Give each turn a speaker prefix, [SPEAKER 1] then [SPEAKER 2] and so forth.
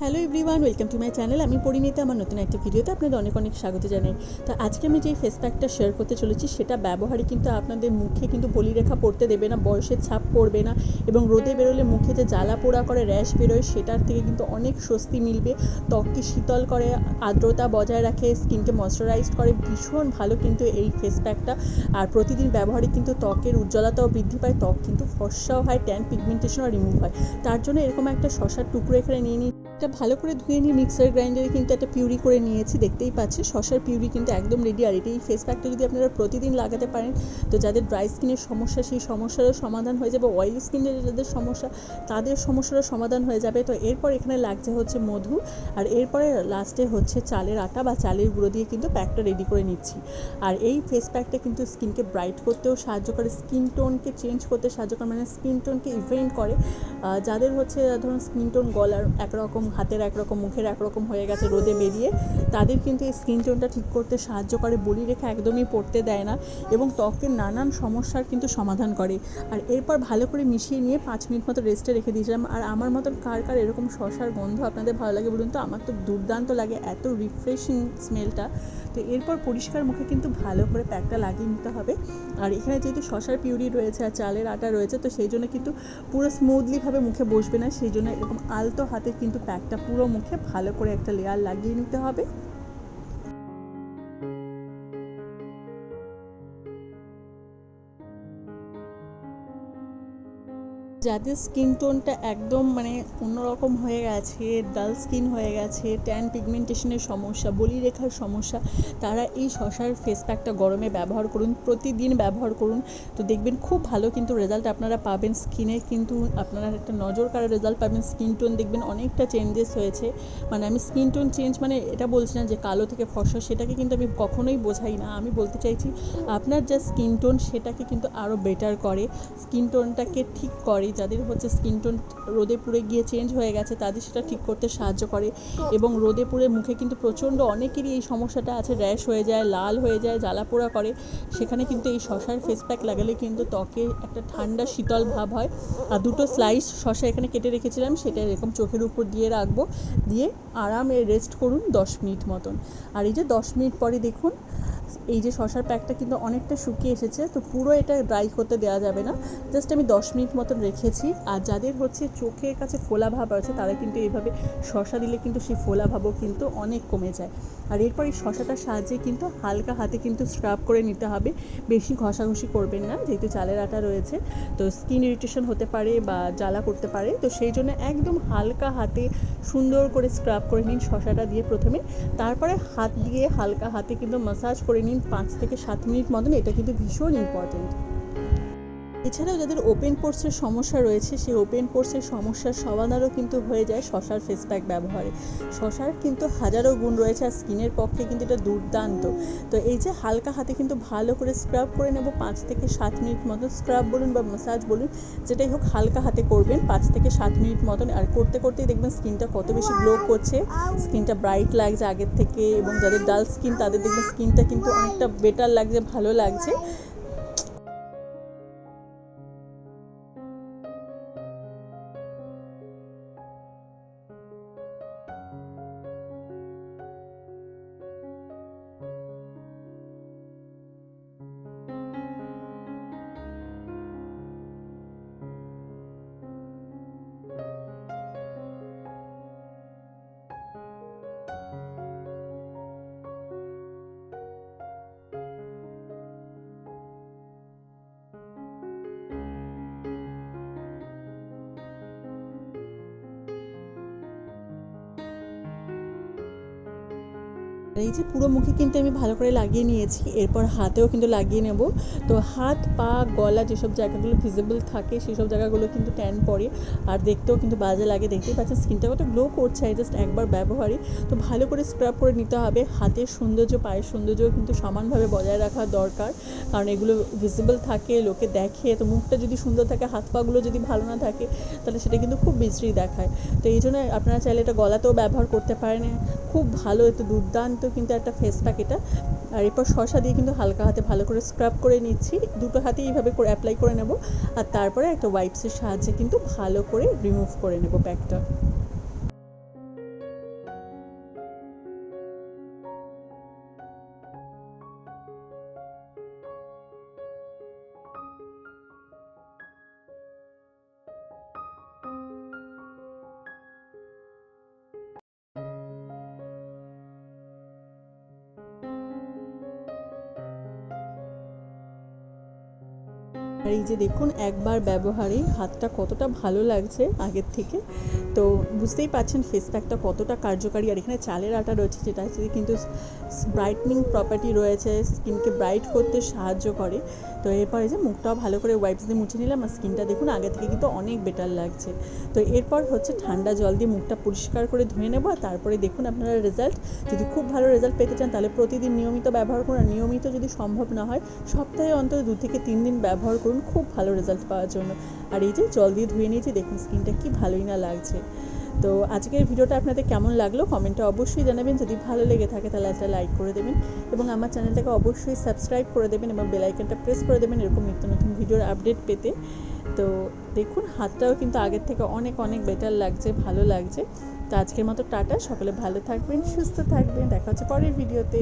[SPEAKER 1] Hello everyone welcome to my channel আমি পরিণীতা, আমার নতুন একটা ভিডিওতে আপনাদের অনেক অনেক স্বাগত জানাই। তো আজকে আমি যে ফেস প্যাকটা শেয়ার করতে চলেছি, সেটা ব্যবহারে কিন্তু আপনাদের মুখে কিন্তু বলিরেখা পড়তে দেবে না, বয়সের ছাপ পড়বে না এবং রোদে বেরোলে মুখে যে জ্বালা পোড়া করে, র্যাশ বেরোয়, সেটার থেকে কিন্তু অনেক স্বস্তি মিলবে। ত্বককে শীতল করে, আর্দ্রতা বজায় রাখে স্কিনকে ময়শ্চারাইজ করে, ভীষণ ভালো কিন্তু এই ফেস প্যাকটা আর প্রতিদিন ব্যবহারে কিন্তু ত্বকের উজ্জ্বলতাও বৃদ্ধি পায়, ত্বক কিন্তু ফর্সাও হয় ট্যান পিগমেন্টেশনও রিমুভ হয়। তার জন্য এরকম একটা শশার টুকরো এখানে নিয়ে নিই এটা ভালো করে ধুয়ে নিয়ে মিক্সার গ্রাইন্ডারে কিন্তু একটা পিউরি করে নিয়েছি, দেখতেই পাচ্ছি শশার পিউরি কিন্তু একদম রেডি আর এটা এই ফেস প্যাকটা যদি আপনারা প্রতিদিন লাগাতে পারেন, তো যাদের ড্রাই স্কিনের সমস্যা, সেই সমস্যারও সমাধান হয়ে যাবে। অয়েলি স্কিনের যাদের সমস্যা, তাদের সমস্যারও সমাধান হয়ে যাবে। তো এরপর এখানে লাগছে হচ্ছে মধু আর এরপরে লাস্টে হচ্ছে চালের আটা বা চালের গুঁড়ো দিয়ে কিন্তু প্যাকটা রেডি করে নিচ্ছি। আর এই ফেস প্যাকটা কিন্তু স্কিনকে ব্রাইট করতেও সাহায্য করে স্কিন টোনকে চেঞ্জ করতে সাহায্য করে মানে স্কিন টোনকে ইভেন্ট করে। যাদের হচ্ছে, ধরুন স্কিন টোন গলার একরকম হাতের একরকম, মুখের একরকম হয়ে গেছে রোদে বেরিয়ে। তাদের কিন্তু এই স্কিন টোনটা ঠিক করতে সাহায্য করে, বলি রেখা একদমই পড়তে দেয় না এবং ত্বকের নানান সমস্যার কিন্তু সমাধান করে। আর এরপর ভালো করে মিশিয়ে নিয়ে পাঁচ মিনিট মতো রেস্টে রেখে দিয়েছিলাম। আর আমার মতন কার কার এরকম শশার গন্ধ আপনাদের ভালো লাগে বলুন তো? আমার তো দুর্দান্ত লাগে, এত রিফ্রেশিং স্মেলটা তো এরপর পরিষ্কার মুখে কিন্তু ভালো করে প্যাকটা লাগিয়ে নিতে হবে। আর এখানে যেহেতু শশার পিউরি রয়েছে আর চালের আটা রয়েছে, তো সেই জন্য কিন্তু পুরো স্মুথলিভাবে মুখে বসবে না। সেই জন্য এরকম আলতো হাতে কিন্তু প্যাকটা পুরো মুখে ভালো করে একটা লেয়ার লাগিয়ে নিতে হবে। যাদের স্কিন টোনটা একদম মানে অন্যরকম হয়ে গেছে ডাল স্কিন হয়ে গেছে ট্যান পিগমেন্টেশনের সমস্যা বলি রেখার সমস্যা, তারা এই শশার ফেস প্যাকটা গরমে ব্যবহার করুন, প্রতিদিন ব্যবহার করুন। তো দেখবেন খুব ভালো কিন্তু রেজাল্ট আপনারা পাবেন স্কিনে কিন্তু আপনারা একটা নজর কাড়া রেজাল্ট পাবেন স্কিন টোন দেখবেন অনেকটা চেঞ্জেস হয়েছে। মানে আমি স্কিন টোন চেঞ্জ মানে এটা বলছি না যে কালো থেকে ফর্সা সেটাকে কিন্তু আমি কখনোই বোঝাই না। আমি বলতে চাইছি, আপনার যা স্কিন টোন সেটাকে কিন্তু আরও বেটার করে। স্কিন টোনটাকে ঠিক করে যাদের হচ্ছে স্কিন টোন রোদে পুড়ে গিয়ে চেঞ্জ হয়ে গেছে, তাদের সেটা ঠিক করতে সাহায্য করে। এবং রোদে পুড়ে মুখে কিন্তু প্রচণ্ড অনেকেরই এই সমস্যাটা আছে র্যাশ হয়ে যায়, লাল হয়ে যায় জ্বালা পোড়া করে। সেখানে কিন্তু এই শশার ফেস প্যাক লাগালে কিন্তু ত্বকে একটা ঠান্ডা, শীতল ভাব হয়। আর দুটো স্লাইস শশা এখানে কেটে রেখেছিলাম, সেটা এরকম চোখের উপর দিয়ে রাখব। দিয়ে আরামে রেস্ট করুন দশ মিনিট মতন। আর এই যে দশ মিনিট পরে দেখুন এই যে শশার প্যাকটা কিন্তু অনেকটা শুকিয়ে এসেছে, তো পুরো এটা ড্রাই করতে দেওয়া যাবে না। জাস্ট আমি দশ মিনিট মতন রেখেছি। আর যাদের হচ্ছে চোখের কাছে ফোলা ভাব আছে, তারা কিন্তু এইভাবে শশা দিলে কিন্তু সেই ফোলা ভাবও কিন্তু অনেক কমে যায়। আর এরপর এই শশাটার সাহায্যে কিন্তু হালকা হাতে কিন্তু স্ক্রাব করে নিতে হবে। বেশি ঘষাঘষি করবেন না, যেহেতু চালের আটা রয়েছে। তো স্কিন ইরিটেশন হতে পারে বা জ্বালা করতে পারে। তো সেই জন্য একদম হালকা হাতে সুন্দর করে স্ক্রাব করে নিন শশাটা দিয়ে প্রথমে। তারপরে হাত দিয়ে হালকা হাতে কিন্তু মাসাজ করে নিন পাঁচ থেকে সাত মিনিট মতন এটা কিন্তু ভীষণ ইম্পর্টেন্ট এছাড়াও যাদের ওপেন পোর্সের সমস্যা রয়েছে, সেই ওপেন পোর্সের সমস্যার সমাধানও কিন্তু হয়ে যায় শশার ফেস প্যাক ব্যবহারে। শশার কিন্তু হাজারো গুণ রয়েছে আর স্কিনের পক্ষে কিন্তু এটা দুর্দান্ত। তো এই যে হালকা হাতে কিন্তু ভালো করে স্ক্রাব করে নেব, পাঁচ থেকে সাত মিনিট মতন স্ক্রাব বলুন বা ম্যাসাজ বলুন, যেটাই হোক হালকা হাতে করবেন পাঁচ থেকে সাত মিনিট মতন। আর করতে করতেই দেখবেন স্কিনটা কত বেশি গ্লো করছে স্কিনটা ব্রাইট লাগছে আগের থেকে এবং যাদের ডাল স্কিন তাদের দেখবেন স্কিনটা কিন্তু অনেকটা বেটার লাগছে, ভালো লাগছে। এই যে পুরো মুখে কিন্তু আমি ভালো করে লাগিয়ে নিয়েছি, এরপর হাতেও কিন্তু লাগিয়ে নেব। তো হাত, পা, গলা যেসব জায়গাগুলো ভিজিবল থাকে, সেসব জায়গাগুলো কিন্তু ট্যান পড়ে আর দেখতেও কিন্তু বাজে লাগে দেখতেই পাচ্ছেন স্কিনটা কত গ্লো করছে জাস্ট একবার ব্যবহারে তো ভালো করে স্ক্রাব করে নিতে হবে, হাতের সৌন্দর্য, পায়ের সৌন্দর্য কিন্তু সমানভাবে বজায় রাখা দরকার, কারণ এগুলো ভিজিবল থাকে, লোকে দেখে, তো মুখটা যদি সুন্দর থাকে, হাত পাগুলো যদি ভালো না থাকে, তাহলে সেটা কিন্তু খুব বিশ্রী দেখায়। তো এই জন্য আপনারা চাইলে এটা গলাতেও ব্যবহার করতে পারেন, খুব ভালো, এতো দুর্দান্ত কিন্তু একটা ফেস প্যাক এটা। আর এরপর শসা দিয়ে কিন্তু হালকা হাতে ভালো করে স্ক্রাব করে নিচ্ছি। দুটো হাতে এইভাবে করে অ্যাপ্লাই করে নেব। আর তারপরে একটা ওয়াইপসের সাহায্যে কিন্তু ভালো করে রিমুভ করে নেব প্যাকটা আর এই যে দেখুন, একবার ব্যবহারে হাতটা কতটা ভালো লাগছে আগের থেকে। তো বুঝতেই পারছেন ফেস প্যাকটা কতটা কার্যকারী। আর এখানে চালের আটা রয়েছে, যেটা হচ্ছে কিন্তু ব্রাইটনিং প্রপার্টি রয়েছে। স্কিনকে ব্রাইট করতে সাহায্য করে। তো এরপর এই যে মুখটাও ভালো করে ওয়াইপস দিয়ে মুছে নিলাম আর স্কিনটা দেখুন আগে থেকে কিন্তু অনেক বেটার লাগছে। তো এরপর হচ্ছে ঠান্ডা জল দিয়ে মুখটা পরিষ্কার করে ধুয়ে নেব আর তারপরে দেখুন আপনারা রেজাল্ট যদি খুব ভালো রেজাল্ট পেতে চান তাহলে প্রতিদিন নিয়মিত ব্যবহার করুন আর নিয়মিত যদি সম্ভব না হয়, সপ্তাহে অন্তত দু থেকে তিন দিন ব্যবহার করুন, খুব ভালো রেজাল্ট পাওয়ার জন্য। আর এই যে জল দিয়ে ধুয়ে নিয়েছি, দেখুন স্কিনটা কি ভালোই না লাগছে। তো আজকের ভিডিওটা আপনাদের কেমন লাগল? কমেন্টটা অবশ্যই জানাবেন। যদি ভালো লেগে থাকে, তাহলে একটা লাইক করে দেবেন এবং আমার চ্যানেলটাকে অবশ্যই সাবস্ক্রাইব করে দেবেন এবং বেলাইকনটা প্রেস করে দেবেন এরকম নিত্য নতুন ভিডিওর আপডেট পেতে। তো দেখুন, হাতটাও কিন্তু আগের থেকে অনেক অনেক বেটার লাগছে, ভালো লাগছে। তো আজকের মতো টাটা। সকলে ভালো থাকবেন, সুস্থ থাকবেন। দেখা হচ্ছে পরের ভিডিওতে।